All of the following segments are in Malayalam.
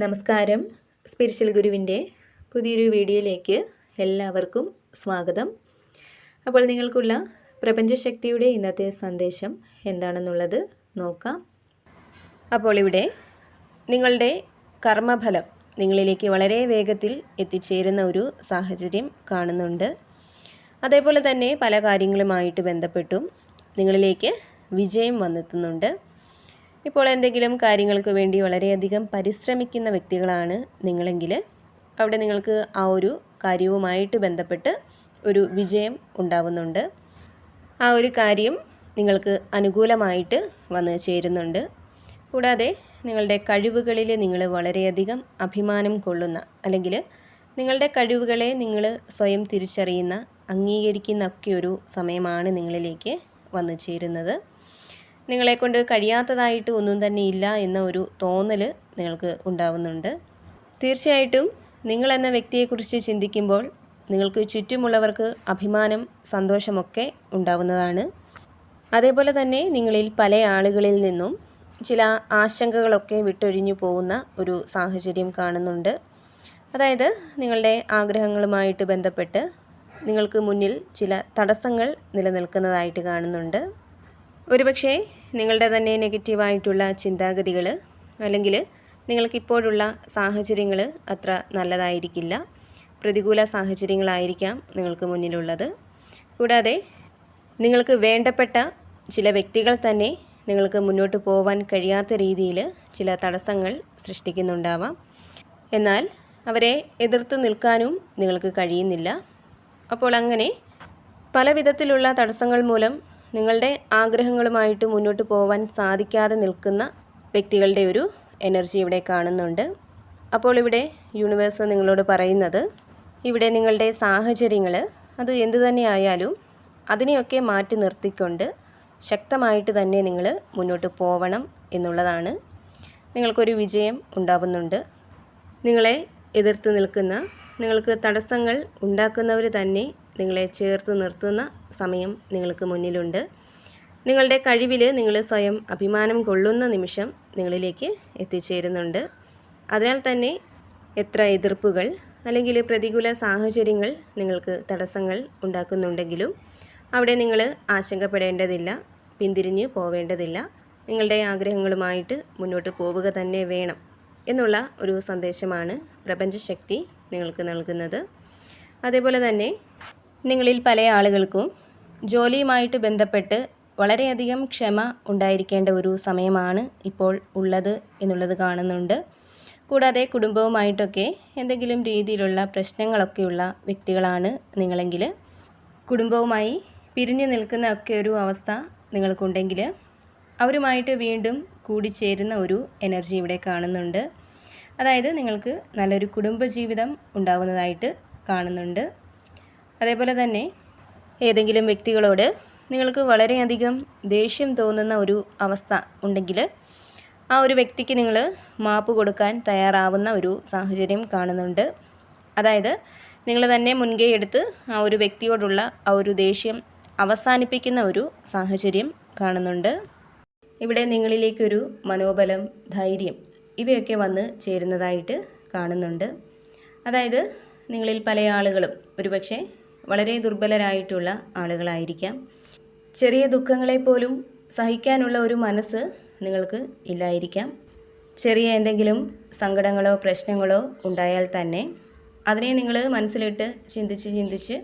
നമസ്കാരം. സ്പിരിച്വൽ ഗുരുവിന്റെ പുതിയൊരു വീഡിയോയിലേക്ക് എല്ലാവർക്കും സ്വാഗതം. അപ്പോൾ നിങ്ങൾക്കുള്ള പ്രപഞ്ചശക്തിയുടെ ഇന്നത്തെ സന്ദേശം എന്താണെന്നുള്ളത് നോക്കാം. അപ്പോൾ ഇവിടെ നിങ്ങളുടെ കർമ്മഫലം നിങ്ങളിലേക്ക് വളരെ വേഗത്തിൽ എത്തിച്ചേരുന്ന ഒരു സാഹചര്യം കാണുന്നുണ്ട്. അതേപോലെ തന്നെ പല കാര്യങ്ങളുമായിട്ട് ബന്ധപ്പെട്ടും നിങ്ങളിലേക്ക് വിജയം വന്നെത്തുന്നുണ്ട്. ഇപ്പോൾ എന്തെങ്കിലും കാര്യങ്ങൾക്ക് വേണ്ടി വളരെയധികം പരിശ്രമിക്കുന്ന വ്യക്തികളാണ് നിങ്ങളെങ്കിൽ അവിടെ നിങ്ങൾക്ക് ആ ഒരു കാര്യവുമായിട്ട് ബന്ധപ്പെട്ട് ഒരു വിജയം ഉണ്ടാവുന്നുണ്ട്. ആ ഒരു കാര്യം നിങ്ങൾക്ക് അനുകൂലമായിട്ട് വന്ന് ചേരുന്നുണ്ട്. കൂടാതെ നിങ്ങളുടെ കഴിവുകളിൽ നിങ്ങൾ വളരെയധികം അഭിമാനം കൊള്ളുന്ന അല്ലെങ്കിൽ നിങ്ങളുടെ കഴിവുകളെ നിങ്ങൾ സ്വയം തിരിച്ചറിയുന്ന അംഗീകരിക്കുന്ന ഒക്കെ ഒരു സമയമാണ് നിങ്ങളിലേക്ക് വന്നു ചേരുന്നത്. നിങ്ങളെക്കൊണ്ട് കഴിയാത്തതായിട്ട് ഒന്നും തന്നെ ഇല്ല എന്ന ഒരു തോന്നൽ നിങ്ങൾക്ക് ഉണ്ടാവുന്നുണ്ട്. തീർച്ചയായിട്ടും നിങ്ങൾ എന്ന വ്യക്തിയെക്കുറിച്ച് ചിന്തിക്കുമ്പോൾ നിങ്ങൾക്ക് ചുറ്റുമുള്ളവർക്ക് അഭിമാനം സന്തോഷമൊക്കെ ഉണ്ടാവുന്നതാണ്. അതേപോലെ തന്നെ നിങ്ങളിൽ പല ആളുകളിൽ നിന്നും ചില ആശങ്കകളൊക്കെ വിട്ടൊഴിഞ്ഞു പോകുന്ന ഒരു സാഹചര്യം കാണുന്നുണ്ട്. അതായത് നിങ്ങളുടെ ആഗ്രഹങ്ങളുമായിട്ട് ബന്ധപ്പെട്ട് നിങ്ങൾക്ക് മുന്നിൽ ചില തടസ്സങ്ങൾ നിലനിൽക്കുന്നതായിട്ട് കാണുന്നുണ്ട്. ഒരുപക്ഷെ നിങ്ങളുടെ തന്നെ നെഗറ്റീവായിട്ടുള്ള ചിന്താഗതികൾ അല്ലെങ്കിൽ നിങ്ങൾക്കിപ്പോഴുള്ള സാഹചര്യങ്ങൾ അത്ര നല്ലതായിരിക്കില്ല. പ്രതികൂല സാഹചര്യങ്ങളായിരിക്കാം നിങ്ങൾക്ക് മുന്നിലുള്ളത്. കൂടാതെ നിങ്ങൾക്ക് വേണ്ടപ്പെട്ട ചില വ്യക്തികൾ തന്നെ നിങ്ങൾക്ക് മുന്നോട്ട് പോകാൻ കഴിയാത്ത രീതിയിൽ ചില തടസ്സങ്ങൾ സൃഷ്ടിക്കുന്നുണ്ടാവാം. എന്നാൽ അവരെ എതിർത്ത് നിൽക്കാനും നിങ്ങൾക്ക് കഴിയുന്നില്ല. അപ്പോൾ അങ്ങനെ പല വിധത്തിലുള്ള തടസ്സങ്ങൾ മൂലം നിങ്ങളുടെ ആഗ്രഹങ്ങളുമായിട്ട് മുന്നോട്ട് പോകാൻ സാധിക്കാതെ നിൽക്കുന്ന വ്യക്തികളുടെ ഒരു എനർജി ഇവിടെ കാണുന്നുണ്ട്. അപ്പോൾ ഇവിടെ യൂണിവേഴ്സ് നിങ്ങളോട് പറയുന്നത് ഇവിടെ നിങ്ങളുടെ സാഹചര്യങ്ങൾ അത് എന്തു തന്നെ ആയാലും അതിനെയൊക്കെ മാറ്റി നിർത്തിക്കൊണ്ട് ശക്തമായിട്ട് തന്നെ നിങ്ങൾ മുന്നോട്ട് പോവണം എന്നുള്ളതാണ് നിങ്ങൾക്കൊരു വിജയം ഉണ്ടാവുന്നുണ്ട്. നിങ്ങളെ എതിർത്ത് നിൽക്കുന്ന നിങ്ങൾക്ക് തടസ്സങ്ങൾ ഉണ്ടാക്കുന്നവർ തന്നെ നിങ്ങളെ ചേർത്ത് നിർത്തുന്ന സമയം നിങ്ങൾക്ക് മുന്നിലുണ്ട്. നിങ്ങളുടെ കഴിവിൽ നിങ്ങൾ സ്വയം അഭിമാനം കൊള്ളുന്ന നിമിഷം നിങ്ങളിലേക്ക് എത്തിച്ചേരുന്നുണ്ട്. അതിനാൽ തന്നെ എത്ര എതിർപ്പുകൾ അല്ലെങ്കിൽ പ്രതികൂല സാഹചര്യങ്ങൾ നിങ്ങൾക്ക് തടസ്സങ്ങൾ ഉണ്ടാക്കുന്നുണ്ടെങ്കിലും അവിടെ നിങ്ങൾ ആശങ്കപ്പെടേണ്ടതില്ല പിന്തിരിഞ്ഞ് പോവേണ്ടതില്ല. നിങ്ങളുടെ ആഗ്രഹങ്ങളുമായിട്ട് മുന്നോട്ട് പോവുക തന്നെ വേണം എന്നുള്ള ഒരു സന്ദേശമാണ് പ്രപഞ്ചശക്തി നിങ്ങൾക്ക് നൽകുന്നത്. അതേപോലെ തന്നെ നിങ്ങളിൽ പല ആളുകൾക്കും ജോലിയുമായിട്ട് ബന്ധപ്പെട്ട് വളരെയധികം ക്ഷമ ഉണ്ടായിരിക്കേണ്ട ഒരു സമയമാണ് ഇപ്പോൾ ഉള്ളത് എന്നുള്ളത് കാണുന്നുണ്ട്. കൂടാതെ കുടുംബവുമായിട്ടൊക്കെ എന്തെങ്കിലും രീതിയിലുള്ള പ്രശ്നങ്ങളൊക്കെയുള്ള വ്യക്തികളാണ് നിങ്ങളെങ്കിൽ. കുടുംബവുമായി പിരിഞ്ഞു നിൽക്കുന്ന ഒക്കെ ഒരു അവസ്ഥ നിങ്ങൾക്കുണ്ടെങ്കിൽ അവരുമായിട്ട് വീണ്ടും കൂടിച്ചേരുന്ന ഒരു എനർജി ഇവിടെ കാണുന്നുണ്ട്. അതായത് നിങ്ങൾക്ക് നല്ലൊരു കുടുംബജീവിതം ഉണ്ടാകുന്നതായിട്ട് കാണുന്നുണ്ട്. അതേപോലെ തന്നെ ഏതെങ്കിലും വ്യക്തികളോട് നിങ്ങൾക്ക് വളരെയധികം ദേഷ്യം തോന്നുന്ന ഒരു അവസ്ഥ ഉണ്ടെങ്കിൽ ആ ഒരു വ്യക്തിക്ക് നിങ്ങൾ മാപ്പ് കൊടുക്കാൻ തയ്യാറാവുന്ന ഒരു സാഹചര്യം കാണുന്നുണ്ട്. അതായത് നിങ്ങൾ തന്നെ മുൻകൈ എടുത്ത് ആ ഒരു വ്യക്തിയോടുള്ള ആ ഒരു ദേഷ്യം അവസാനിപ്പിക്കുന്ന ഒരു സാഹചര്യം കാണുന്നുണ്ട്. ഇവിടെ നിങ്ങളിലേക്കൊരു മനോബലം ധൈര്യം ഇവയൊക്കെ വന്ന് ചേരുന്നതായിട്ട് കാണുന്നുണ്ട്. അതായത് നിങ്ങളിൽ പല ആളുകളും ഒരുപക്ഷെ വളരെ ദുർബലരായിട്ടുള്ള ആളുകളായിരിക്കാം. ചെറിയ ദുഃഖങ്ങളെപ്പോലും സഹിക്കാനുള്ള ഒരു മനസ്സ് നിങ്ങൾക്ക് ഇല്ലായിരിക്കാം. ചെറിയ എന്തെങ്കിലും സങ്കടങ്ങളോ പ്രശ്നങ്ങളോ ഉണ്ടായാൽ തന്നെ അതിനെ നിങ്ങൾ മനസ്സിലിട്ട് ചിന്തിച്ച് ചിന്തിച്ച്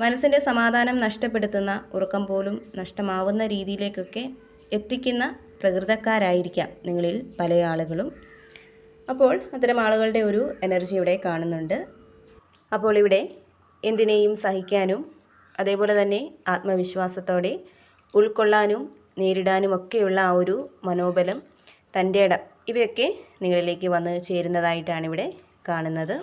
മനസ്സിന്റെ സമാധാനം നഷ്ടപ്പെടുത്തുന്ന ഉറക്കം പോലും നഷ്ടമാവുന്ന രീതിയിലേക്കൊക്കെ എത്തിക്കുന്ന പ്രകൃതക്കാരായിരിക്കാം നിങ്ങളിൽ പല ആളുകളും. അപ്പോൾ അത്തരം ആളുകളുടെ ഒരു എനർജി ഇവിടെ കാണുന്നുണ്ട്. അപ്പോൾ ഇവിടെ എന്തിനേയും സഹിക്കാനും അതേപോലെ തന്നെ ആത്മവിശ്വാസത്തോടെ ഉൾക്കൊള്ളാനും നേരിടാനും ഒക്കെയുള്ള ആ ഒരു മനോബലം തന്റെ ഇടം ഇവയൊക്കെ നിങ്ങളിലേക്ക് വന്ന് ചേരുന്നതായിട്ടാണ് ഇവിടെ കാണുന്നത്.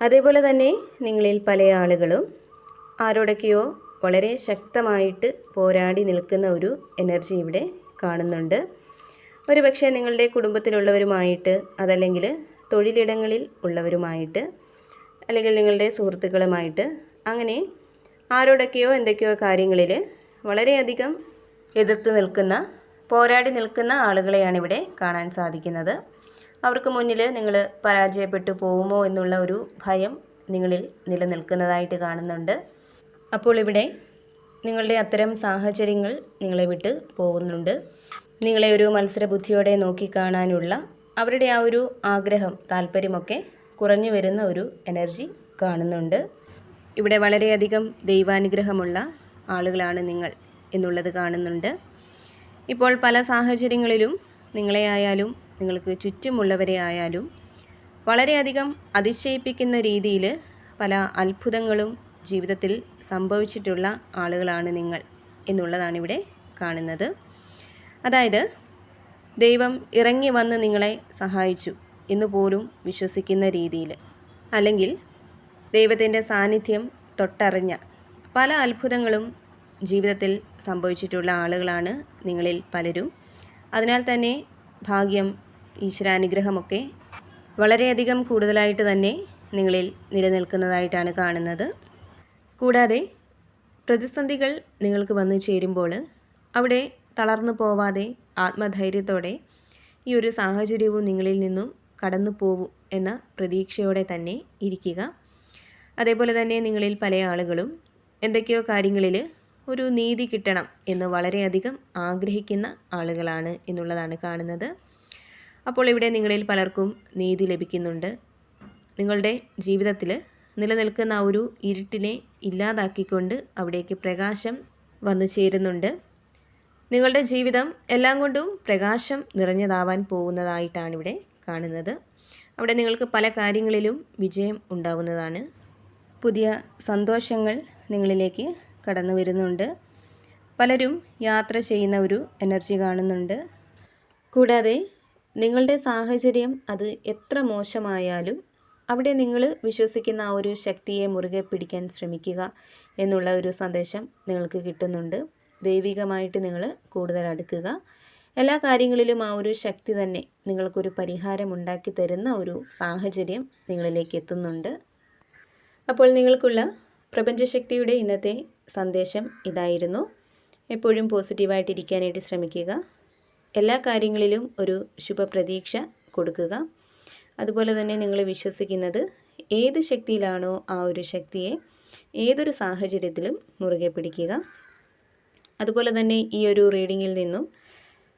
അതേപോലെ തന്നെ നിങ്ങളിൽ പല ആളുകളും ആരോടൊക്കെയോ വളരെ ശക്തമായിട്ട് പോരാടി നിൽക്കുന്ന ഒരു എനർജി ഇവിടെ കാണുന്നുണ്ട്. ഒരുപക്ഷെ നിങ്ങളുടെ കുടുംബത്തിലുള്ളവരുമായിട്ട് അതല്ലെങ്കിൽ തൊഴിലിടങ്ങളിൽ ഉള്ളവരുമായിട്ട് അല്ലെങ്കിൽ നിങ്ങളുടെ സുഹൃത്തുക്കളുമായിട്ട് അങ്ങനെ ആരോടൊക്കെയോ എന്തൊക്കെയോ കാര്യങ്ങളിൽ വളരെയധികം എതിർത്ത് നിൽക്കുന്ന പോരാടി നിൽക്കുന്ന ആളുകളെയാണ് ഇവിടെ കാണാൻ സാധിക്കുന്നത്. അവർക്ക് മുന്നിൽ നിങ്ങൾ പരാജയപ്പെട്ടു പോകുമോ എന്നുള്ള ഒരു ഭയം നിങ്ങളിൽ നിലനിൽക്കുന്നതായിട്ട് കാണുന്നുണ്ട്. അപ്പോൾ ഇവിടെ നിങ്ങളുടെ അത്തരം സാഹചര്യങ്ങൾ നിങ്ങളെ വിട്ട് പോകുന്നുണ്ട്. നിങ്ങളെ ഒരു മത്സരബുദ്ധിയോടെ നോക്കിക്കാണാനുള്ള അവരുടെ ആ ഒരു ആഗ്രഹം താല്പര്യമൊക്കെ കുറഞ്ഞു വരുന്ന ഒരു എനർജി കാണുന്നുണ്ട്. ഇവിടെ വളരെയധികം ദൈവാനുഗ്രഹമുള്ള ആളുകളാണ് നിങ്ങൾ എന്നുള്ളത് കാണുന്നുണ്ട്. ഇപ്പോൾ പല സാഹചര്യങ്ങളിലും നിങ്ങളെ ആയാലും നിങ്ങൾക്ക് ചുറ്റുമുള്ളവരെ ആയാലും വളരെയധികം അതിശയിപ്പിക്കുന്ന രീതിയിൽ പല അത്ഭുതങ്ങളും ജീവിതത്തിൽ സംഭവിച്ചിട്ടുള്ള ആളുകളാണ് നിങ്ങൾ എന്നുള്ളതാണ് ഇവിടെ കാണുന്നത്. അതായത് ദൈവം ഇറങ്ങി വന്ന് നിങ്ങളെ സഹായിച്ചു. എന്ന് പോലും വിശ്വസിക്കുന്ന രീതിയിൽ അല്ലെങ്കിൽ ദൈവത്തിന്റെ സാന്നിധ്യം തൊട്ടറിഞ്ഞ പല അത്ഭുതങ്ങളും ജീവിതത്തിൽ സംഭവിച്ചിട്ടുള്ള ആളുകളാണ് നിങ്ങളിൽ പലരും. അതിനാൽ തന്നെ ഭാഗ്യം ഈശ്വരാനുഗ്രഹമൊക്കെ വളരെയധികം കൂടുതലായിട്ട് തന്നെ നിങ്ങളിൽ നിലനിൽക്കുന്നതായിട്ടാണ് കാണുന്നത്. കൂടാതെ പ്രതിസന്ധികൾ നിങ്ങൾക്ക് വന്നു ചേരുമ്പോൾ അവിടെ തളർന്നു പോവാതെ ആത്മധൈര്യത്തോടെ ഈ ഒരു സാഹചര്യവും നിങ്ങളിൽ നിന്നും കടന്നു പോകും എന്ന പ്രതീക്ഷയോടെ തന്നെ ഇരിക്കുക. അതേപോലെ തന്നെ നിങ്ങളിൽ പല ആളുകളും എന്തൊക്കെയോ കാര്യങ്ങളിൽ ഒരു നീതി കിട്ടണം എന്ന് വളരെയധികം ആഗ്രഹിക്കുന്ന ആളുകളാണ് എന്നുള്ളതാണ് കാണുന്നത്. അപ്പോൾ ഇവിടെ നിങ്ങളിൽ പലർക്കും നീതി ലഭിക്കുന്നുണ്ട്. നിങ്ങളുടെ ജീവിതത്തിൽ നിലനിൽക്കുന്ന ഒരു ഇരുട്ടിനെ ഇല്ലാതാക്കിക്കൊണ്ട് അവിടേക്ക് പ്രകാശം വന്നു ചേരുന്നുണ്ട്. നിങ്ങളുടെ ജീവിതം എല്ലാം കൊണ്ടും പ്രകാശം നിറഞ്ഞതാവാൻ പോകുന്നതായിട്ടാണ് ഇവിടെ കാണുന്നത്. അവിടെ നിങ്ങൾക്ക് പല കാര്യങ്ങളിലും വിജയം ഉണ്ടാവുന്നതാണ്. പുതിയ സന്തോഷങ്ങൾ നിങ്ങളിലേക്ക് കടന്നു വരുന്നുണ്ട്. പലരും യാത്ര ചെയ്യുന്ന ഒരു എനർജി കാണുന്നുണ്ട്. കൂടാതെ നിങ്ങളുടെ സാഹചര്യം അത് എത്ര മോശമായാലും അവിടെ നിങ്ങൾ വിശ്വസിക്കുന്ന ആ ഒരു ശക്തിയെ മുറുകെ പിടിക്കാൻ ശ്രമിക്കുക എന്നുള്ള ഒരു സന്ദേശം നിങ്ങൾക്ക് കിട്ടുന്നുണ്ട്. ദൈവികമായിട്ട് നിങ്ങൾ കൂടുതൽ അടുക്കുക. എല്ലാ കാര്യങ്ങളിലും ആ ഒരു ശക്തി തന്നെ നിങ്ങൾക്കൊരു പരിഹാരം ഉണ്ടാക്കി തരുന്ന ഒരു സാഹചര്യം നിങ്ങളിലേക്ക് എത്തുന്നുണ്ട്. അപ്പോൾ നിങ്ങൾക്കുള്ള പ്രപഞ്ചശക്തിയുടെ ഇന്നത്തെ സന്ദേശം ഇതായിരുന്നു. എപ്പോഴും പോസിറ്റീവായിട്ടിരിക്കാനായിട്ട് ശ്രമിക്കുക. എല്ലാ കാര്യങ്ങളിലും ഒരു ശുഭപ്രതീക്ഷ കൊടുക്കുക. അതുപോലെ തന്നെ നിങ്ങൾ വിശ്വസിക്കുന്നത് ഏത് ശക്തിയിലാണോ ആ ഒരു ശക്തിയെ ഏതൊരു സാഹചര്യത്തിലും മുറുകെ പിടിക്കുക. അതുപോലെ തന്നെ ഈ ഒരു റീഡിങ്ങിൽ നിന്നും